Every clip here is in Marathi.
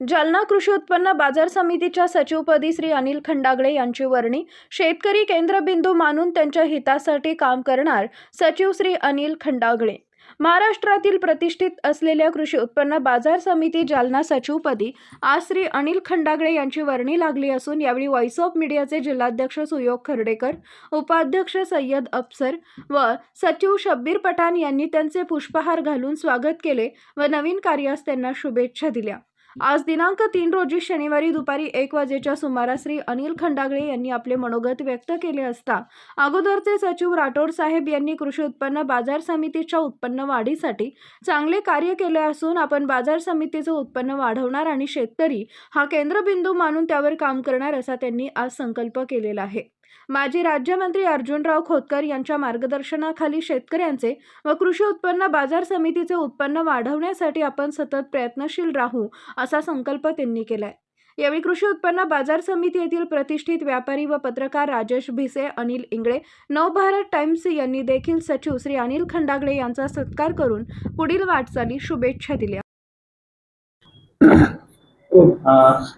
जालना कृषी उत्पन्न बाजार समितीच्या सचिवपदी श्री अनिल खंडागळे यांची वर्णी. शेतकरी केंद्रबिंदू मानून त्यांच्या हितासाठी काम करणार सचिव श्री अनिल खंडागळे. महाराष्ट्रातील प्रतिष्ठित असलेल्या कृषी उत्पन्न बाजार समिती जालना सचिवपदी आज श्री अनिल खंडागळे यांची वर्णी लागली असून यावेळी व्हॉइस ऑफ मीडियाचे जिल्हाध्यक्ष सुयोग खर्डेकर उपाध्यक्ष सय्यद अफसर व सचिव शब्बीर पठाण यांनी त्यांचे पुष्पहार घालून स्वागत केले व नवीन कार्यास त्यांना शुभेच्छा दिल्या. आज दिनांक तीन रोजी शनिवारी दुपारी एक वाजेच्या सुमारास श्री अनिल खंडागळे यांनी आपले मनोगत व्यक्त केले असता अगोदरचे सचिव राठोड साहेब यांनी कृषी उत्पन्न बाजार समितीच्या उत्पन्न वाढीसाठी चांगले कार्य केले असून आपण बाजार समितीचं उत्पन्न वाढवणार आणि शेतकरी हा केंद्रबिंदू मानून त्यावर काम करणार असा त्यांनी आज संकल्प केलेला आहे. माजी राज्यमंत्री अर्जुनराव खोतकर यांच्या मार्गदर्शनाखाली शेतकऱ्यांचे व कृषी उत्पन्न बाजार समितीचे उत्पन्न वाढवण्यासाठी आपण सतत प्रयत्नशील राहू असा संकल्प त्यांनी केलाय. यावेळी कृषी उत्पन्न बाजार समिती येथील प्रतिष्ठित व्यापारी व पत्रकार राजेश भिसे अनिल इंगळे नवभारत टाइम्स यांनी देखील सचिव श्री अनिल खंडागळे यांचा सत्कार करून पुढील वाटचाली शुभेच्छा दिल्या.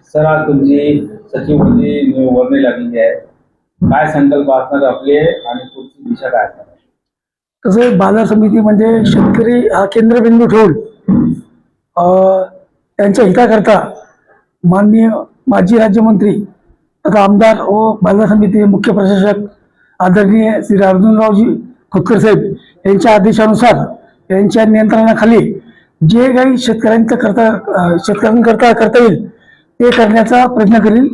सर आज तुमची सचिवपदी वर्णी लागलेली आहे. काय संकल्प असणार आपले आणि पुढची दिशा काय असणार? आहे? कसं आहे, बाजार समिती म्हणजे शेतकरी हा केंद्रबिंदू ठेवून अं, त्यांच्या हिताकरता माननीय माजी राज्यमंत्री तथा आमदार व बाजार समिती मुख्य प्रशासक आदरणीय श्री अर्जुनरावजी खोतकर साहेब यांच्या आदेशानुसार यांच्या नियंत्रणाखाली जे काही शेतकऱ्यांचं करता शेतकऱ्यांकरता करता येईल ते करण्याचा प्रयत्न करील.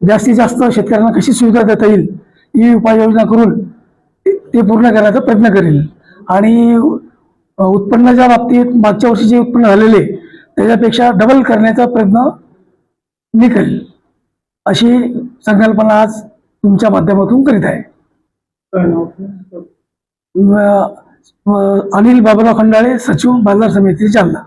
जास्तीत जास्त शेतकऱ्यांना कशी सुविधा देता येईल ही उपाययोजना करून ते ते पूर्ण करण्याचा प्रयत्न करेल. आणि उत्पन्नाच्या बाबतीत मागच्या वर्षी जे उत्पन्न झालेले त्याच्यापेक्षा डबल करण्याचा प्रयत्न मी करेल अशी संकल्पना आज तुमच्या माध्यमातून करीत आहे. अनिल बाबुराव खंडाळे सचिव बाजार समिती जालना.